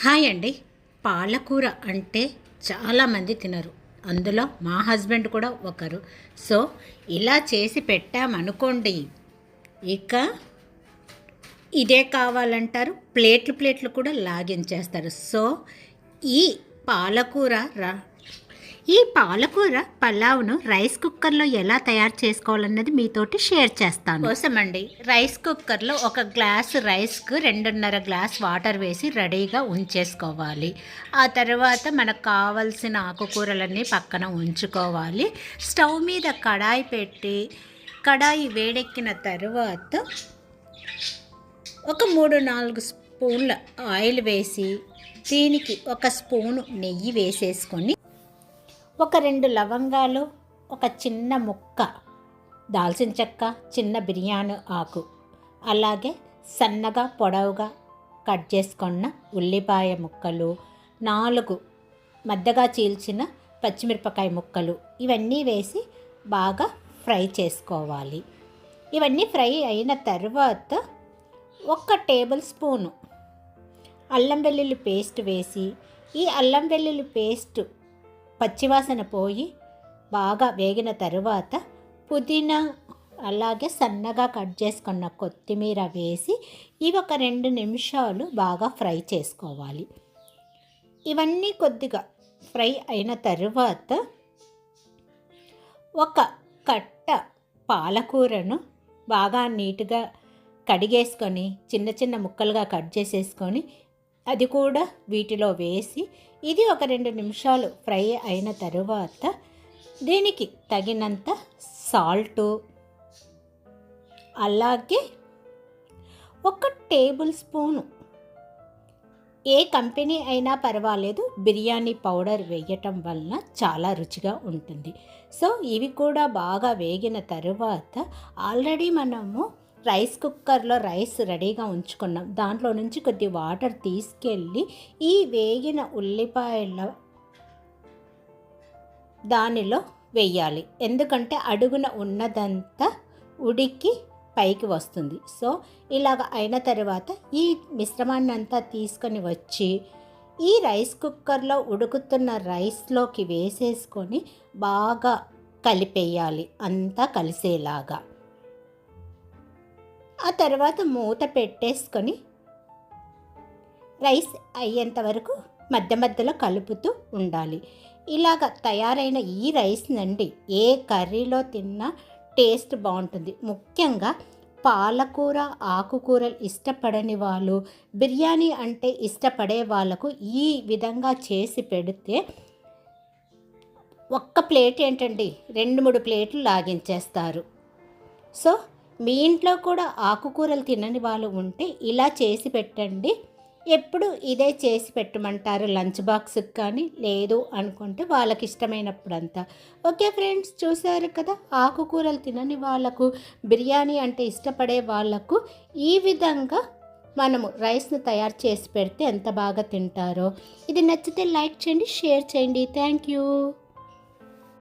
Hi అండి. పాలకూర అంటే చాలామంది తినరు. అందులో మా హస్బెండ్ కూడా ఒకరు. సో ఇలా చేసి పెట్టామనుకోండి ఇక ఇదే కావాలంటారు. ప్లేట్లు ప్లేట్లు కూడా లాగించేస్తారు. సో ఈ పాలకూర రా ఈ పాలకూర పలావ్ను రైస్ కుక్కర్లో ఎలా తయారు చేసుకోవాలన్నది మీతోటి షేర్ చేస్తాను. కోసమండి. రైస్ కుక్కర్లో ఒక గ్లాస్ రైస్కు రెండున్నర గ్లాస్ వాటర్ వేసి రెడీగా ఉంచేసుకోవాలి. ఆ తర్వాత మనకు కావలసిన ఆకుకూరలన్నీ పక్కన ఉంచుకోవాలి. స్టవ్ మీద కడాయి పెట్టి కడాయి వేడెక్కిన తర్వాత ఒక మూడు నాలుగు స్పూన్ల ఆయిల్ వేసి దీనికి ఒక స్పూను నెయ్యి వేసేసుకొని ఒక రెండు లవంగాలు ఒక చిన్న ముక్క దాల్చిన చెక్క చిన్న బిర్యానీ ఆకు అలాగే సన్నగా పొడవుగా కట్ చేసుకున్న ఉల్లిపాయ ముక్కలు నాలుగు మద్దగా చీల్చిన పచ్చిమిరపకాయ ముక్కలు ఇవన్నీ వేసి బాగా ఫ్రై చేసుకోవాలి. ఇవన్నీ ఫ్రై అయిన తర్వాత ఒక టేబుల్ స్పూను అల్లం వెల్లుల్లి పేస్ట్ వేసి ఈ అల్లం వెల్లుల్లి పేస్ట్ పచ్చివాసన పోయి బాగా వేగిన తరువాత పుదీనా అలాగే సన్నగా కట్ చేసుకున్న కొత్తిమీర వేసి ఇవి ఒక రెండు నిమిషాలు బాగా ఫ్రై చేసుకోవాలి. ఇవన్నీ కొద్దిగా ఫ్రై అయిన తరువాత ఒక కట్ట పాలకూరను బాగా నీట్గా కడిగేసుకొని చిన్న చిన్న ముక్కలుగా కట్ చేసేసుకొని అది కూడా వీటిలో వేసి ఇది ఒక రెండు నిమిషాలు ఫ్రై అయిన తరువాత దీనికి తగినంత సాల్టు అలాగే ఒక టేబుల్ స్పూను. ఏ కంపెనీ అయినా పర్వాలేదు బిర్యానీ పౌడర్ వేయటం వలన చాలా రుచిగా ఉంటుంది. సో ఇవి కూడా బాగా వేగిన తరువాత ఆల్రెడీ మనము రైస్ కుక్కర్లో రైస్ రెడీగా ఉంచుకున్నాం. దాంట్లో నుంచి కొద్ది వాటర్ తీసుకెళ్ళి ఈ వేగిన ఉల్లిపాయల దానిలో వేయాలి. ఎందుకంటే అడుగున ఉన్నదంతా ఉడికి పైకి వస్తుంది. సో ఇలాగ అయిన తర్వాత ఈ మిశ్రమాన్ని అంతా తీసుకొని వచ్చి ఈ రైస్ కుక్కర్లో ఉడుకుతున్న రైస్లోకి వేసేసుకొని బాగా కలిపేయాలి. అంతా కలిసేలాగా. ఆ తర్వాత మూత పెట్టేసుకొని రైస్ అయ్యేంత వరకు మధ్య మధ్యలో కలుపుతూ ఉండాలి. ఇలాగ తయారైన ఈ రైస్ నుండి ఏ కర్రీలో తిన్నా టేస్ట్ బాగుంటుంది. ముఖ్యంగా పాలకూర ఆకుకూరలు ఇష్టపడని వాళ్ళు బిర్యానీ అంటే ఇష్టపడే వాళ్ళకు ఈ విధంగా చేసి పెడితే ఒక్క ప్లేట్ ఏంటండి? రెండు మూడు ప్లేట్లు లాగించేస్తారు. సో మీ ఇంట్లో కూడా ఆకుకూరలు తినని వాళ్ళు ఉంటే ఇలా చేసి పెట్టండి. ఎప్పుడు ఇదే చేసి పెట్టమంటారు లంచ్ బాక్స్కి కానీ లేదు అనుకుంటే వాళ్ళకి ఇష్టమైనప్పుడంతా. ఓకే ఫ్రెండ్స్ చూసారు కదా? ఆకుకూరలు తినని వాళ్ళకు బిర్యానీ అంటే ఇష్టపడే వాళ్ళకు ఈ విధంగా మనము రైస్ను తయారు చేసి పెడితే ఎంత బాగా తింటారో. ఇది నచ్చితే లైక్ చేయండి షేర్ చేయండి. Thank you.